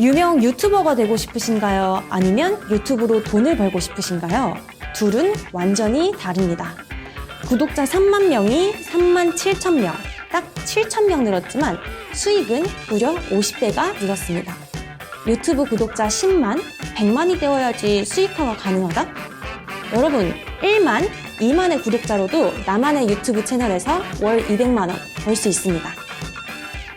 유명 유튜버가 되고 싶으신가요? 아니면 유튜브로 돈을 벌고 싶으신가요? 둘은 완전히 다릅니다. 구독자 3만 명이 3만 7천 명, 딱 7천 명 늘었지만 수익은 무려 50배가 늘었습니다. 유튜브 구독자 10만, 100만이 되어야지 수익화가 가능하다? 여러분, 1만, 2만의 구독자로도 나만의 유튜브 채널에서 월 200만 원 벌 수 있습니다.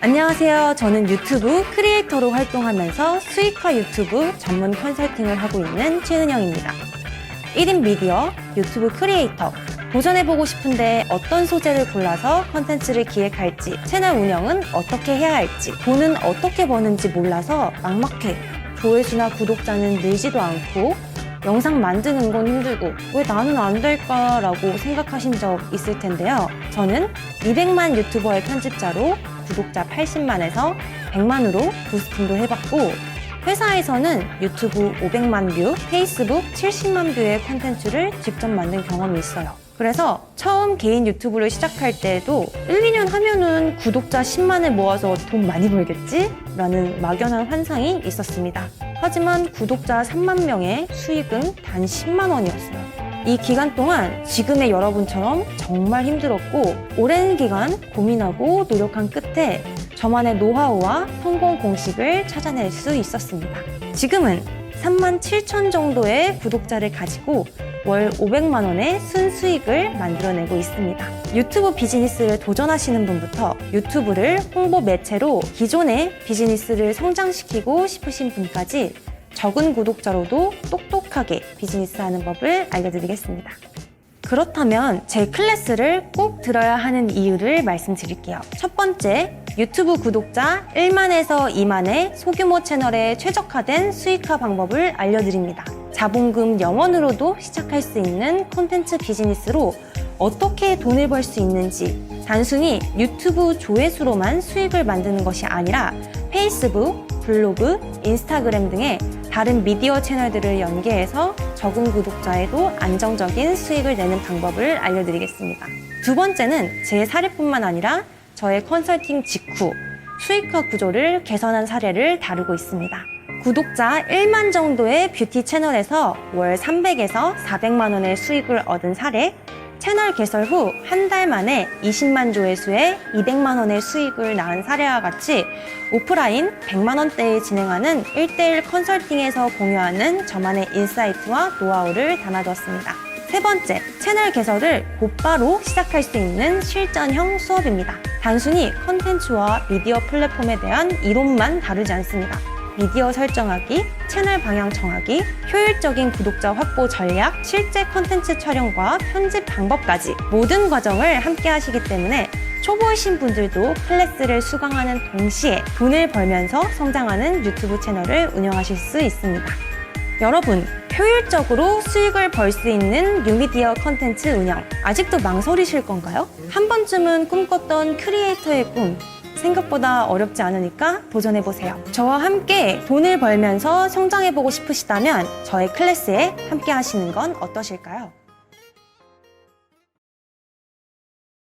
안녕하세요. 저는 유튜브 크리에이터로 활동하면서 수익화 유튜브 전문 컨설팅을 하고 있는 최은영입니다. 1인 미디어, 유튜브 크리에이터, 도전해보고 싶은데 어떤 소재를 골라서 컨텐츠를 기획할지, 채널 운영은 어떻게 해야 할지, 돈은 어떻게 버는지 몰라서 막막해. 조회수나 구독자는 늘지도 않고, 영상 만드는 건 힘들고, 왜 나는 안 될까라고 생각하신 적 있을 텐데요. 저는 200만 유튜버의 편집자로 구독자 80만에서 100만으로 부스팅도 해봤고, 회사에서는 유튜브 500만 뷰, 페이스북 70만 뷰의 콘텐츠를 직접 만든 경험이 있어요. 그래서 처음 개인 유튜브를 시작할 때에도 1, 2년 하면은 구독자 10만을 모아서 돈 많이 벌겠지? 라는 막연한 환상이 있었습니다. 하지만 구독자 3만 명의 수익은 단 10만 원이었어요. 이 기간 동안 지금의 여러분처럼 정말 힘들었고 오랜 기간 고민하고 노력한 끝에 저만의 노하우와 성공 공식을 찾아낼 수 있었습니다. 지금은 3만 7천 정도의 구독자를 가지고 월 500만 원의 순수익을 만들어내고 있습니다. 유튜브 비즈니스를 도전하시는 분부터 유튜브를 홍보 매체로 기존의 비즈니스를 성장시키고 싶으신 분까지 적은 구독자로도 똑똑하게 비즈니스 하는 법을 알려드리겠습니다. 그렇다면 제 클래스를 꼭 들어야 하는 이유를 말씀드릴게요. 첫 번째, 유튜브 구독자 1만에서 2만의 소규모 채널에 최적화된 수익화 방법을 알려드립니다. 자본금 0원으로도 시작할 수 있는 콘텐츠 비즈니스로 어떻게 돈을 벌 수 있는지 단순히 유튜브 조회수로만 수익을 만드는 것이 아니라 페이스북, 블로그, 인스타그램 등의 다른 미디어 채널들을 연계해서 적은 구독자에도 안정적인 수익을 내는 방법을 알려드리겠습니다. 두 번째는 제 사례뿐만 아니라 저의 컨설팅 직후 수익화 구조를 개선한 사례를 다루고 있습니다. 구독자 1만 정도의 뷰티 채널에서 월 300에서 400만 원의 수익을 얻은 사례, 채널 개설 후 한 달 만에 20만 조회수에 200만 원의 수익을 낳은 사례와 같이 오프라인 100만 원대에 진행하는 1대1 컨설팅에서 공유하는 저만의 인사이트와 노하우를 담아두었습니다. 세 번째, 채널 개설을 곧바로 시작할 수 있는 실전형 수업입니다. 단순히 컨텐츠와 미디어 플랫폼에 대한 이론만 다루지 않습니다. 미디어 설정하기, 채널 방향 정하기, 효율적인 구독자 확보 전략, 실제 컨텐츠 촬영과 편집 방법까지 모든 과정을 함께 하시기 때문에 초보이신 분들도 클래스를 수강하는 동시에 돈을 벌면서 성장하는 유튜브 채널을 운영하실 수 있습니다. 여러분, 효율적으로 수익을 벌 수 있는 뉴미디어 컨텐츠 운영 아직도 망설이실 건가요? 한 번쯤은 꿈꿨던 크리에이터의 꿈 생각보다 어렵지 않으니까 도전해보세요. 저와 함께 돈을 벌면서 성장해보고 싶으시다면 저의 클래스에 함께 하시는 건 어떠실까요?